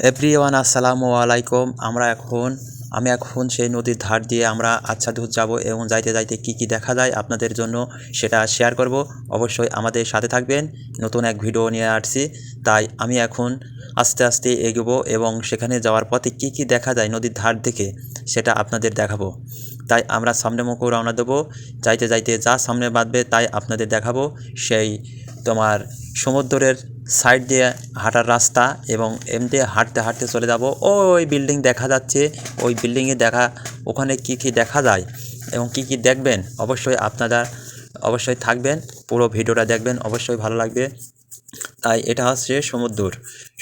Everyone আসসালামু আলাইকুম আমরা এখন, আমি এখন সেই নদীর ধার দিয়ে আমরা আচ্ছা যাব এবং যাইতে যাইতে কি কি দেখা যায় আপনাদের জন্য সেটা শেয়ার করব। অবশ্যই আমাদের সাথে থাকবেন। নতুন এক ভিডিও নিয়ে আসছি। তাই আমি এখন আস্তে আস্তে এগোবো এবং সেখানে যাওয়ার পথে কি কি দেখা যায় নদীর ধার থেকে সেটা আপনাদের দেখাবো। তাই আমরা সামনে মুখও রওনা দেবো। যাইতে যাইতে যা সামনে বাঁধবে তাই আপনাদের দেখাবো। সেই তোমার সমুদ্রের সাইড দিয়ে হাঁটার রাস্তা এবং এমনি হাঁটতে হাঁটতে চলে যাব। ওই বিল্ডিং দেখা যাচ্ছে। ওই বিল্ডিংয়ে দেখা, ওখানে কি কি দেখা যায় এবং কি কি দেখবেন অবশ্যই আপনারা অবশ্যই থাকবেন। পুরো ভিডিওটা দেখবেন, অবশ্যই ভালো লাগবে। তাই এটা হচ্ছে সমুদ্র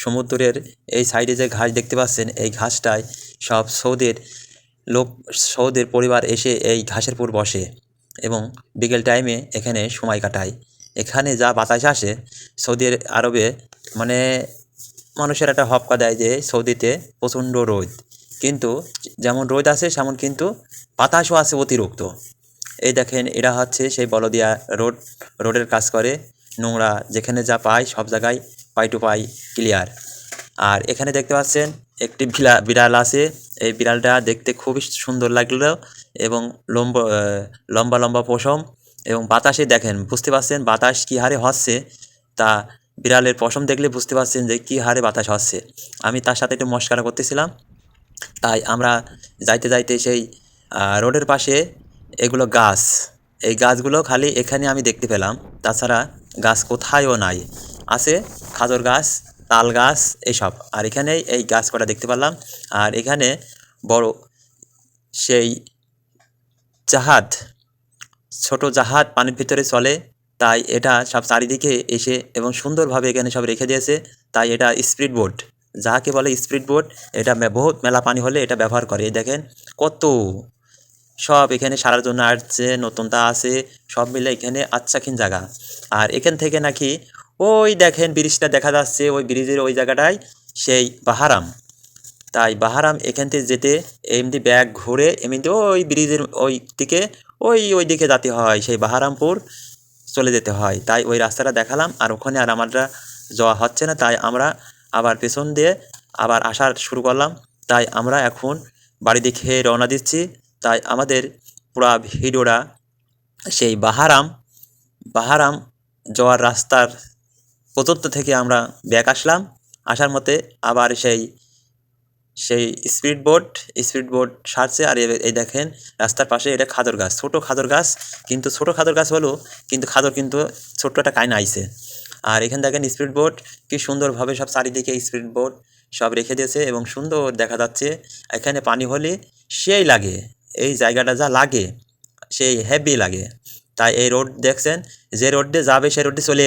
সমুদ্রের এই সাইডে যে ঘাস দেখতে পাচ্ছেন, এই ঘাসটায় সব সৌদের লোক, সৌদের পরিবার এসে এই ঘাসের উপর বসে এবং বিকেল টাইমে এখানে সময় কাটায়। এখানে যা বাতাস আসে সৌদি আরবে মানে মানুষের একটা হপকা দেয় যে সৌদিতে প্রচণ্ড রোদ। কিন্তু যেমন রোদ আছে সেমন কিন্তু বাতাসও আছে অতিরিক্ত। এই দেখেন, এরা হচ্ছে সেই বলদিয়া রোড, রোডের কাজ করে। নোংরা যেখানে যা পায়, সব জায়গায় পাই টু পাই ক্লিয়ার। আর এখানে দেখতে পাচ্ছেন, একটি ভিলা, বিড়াল আছে। এই বিড়ালটা দেখতে খুবই সুন্দর লাগল এবং লম্বা লম্বা লম্বা পশম। এবং বাতাসে দেখেন, বুঝতে পারছেন বাতাস কী হারে হচ্ছে? তা বিড়ালের পশম দেখলে বুঝতে পারছেন যে কী হারে বাতাস হচ্ছে। আমি তার সাথে একটু মস্কারা করতেছিলাম। তাই আমরা যাইতে যাইতে সেই রোডের পাশে এগুলো গাছ, এই গাছগুলো খালি এখানে আমি দেখতে পেলাম। তাছাড়া গাছ কোথায়ও নাই। আছে খাজর গাছ, তাল গাছ এইসব আর এখানে এই গাছ কটা দেখতে পেলাম আর এখানে বড় সেই জাহাজ ছোট জাহাজ পানির ভিতরে চলে, তাই এটা সব চারিদিকে এসে এবং সুন্দরভাবে এখানে সব রেখে দিয়েছে, তাই এটা স্পিড বোট। যাকে বলে স্পিড বোট, এটা বহুত মেলা পানি হলে এটা ব্যবহার করে। দেখেন কত সব এখানে সারার জন্য আসছে নতুনটা আছে, সব মিলে এখানে আচ্ছাখিন জায়গা। আর এখান থেকে নাকি ওই দেখেন ব্রিজটা দেখা যাচ্ছে, ওই ব্রিজের ওই জায়গাটায় সেই বাহারাম। তাই বাহারাম এখান থেকে যেতে এমনি ব্যাগ ঘুরে এমনি ওই ব্রিজের ওই দিকে ওই ওই দিকে যেতে হয়, সেই বাহারামপুর চলে যেতে হয়। তাই ওই রাস্তাটা দেখালাম আর ওখানে আর আমারটা যাওয়া হচ্ছে না। তাই আমরা আবার পেছন দিয়ে আবার আসার শুরু করলাম। তাই আমরা এখন বাড়ি দিকে রওনা দিচ্ছি। তাই আমাদের পুরা ভিডিওটা সেই বাহারাম বাহারাম যাওয়ার রাস্তার পর্যন্ত থেকে আমরা ব্যাক আসলাম। আসার মতে আবার সেই সেই স্পিড বোট স্পিড বোট সারছে আর এই দেখেন রাস্তার পাশে এটা খাদর গাছ, ছোট খাদর গাছ। কিন্তু ছোট খাদর গাছ হলো, কিন্তু খাদর কিন্তু ছোট্ট একটা কায়না আইছে। আর এখানে দেখেন স্পিড বোট, কি সুন্দরভাবে সব চারিদিকে স্পিড বোট সব রেখে দিয়েছে এবং সুন্দর দেখা যাচ্ছে। এখানে পানি হলে সেই লাগে, এই জায়গাটা যা লাগে, সেই হেভি লাগে। তাই এই রোড দেখছেন, যে রোড দিয়ে যাবে সেই রোড দিয়ে চলে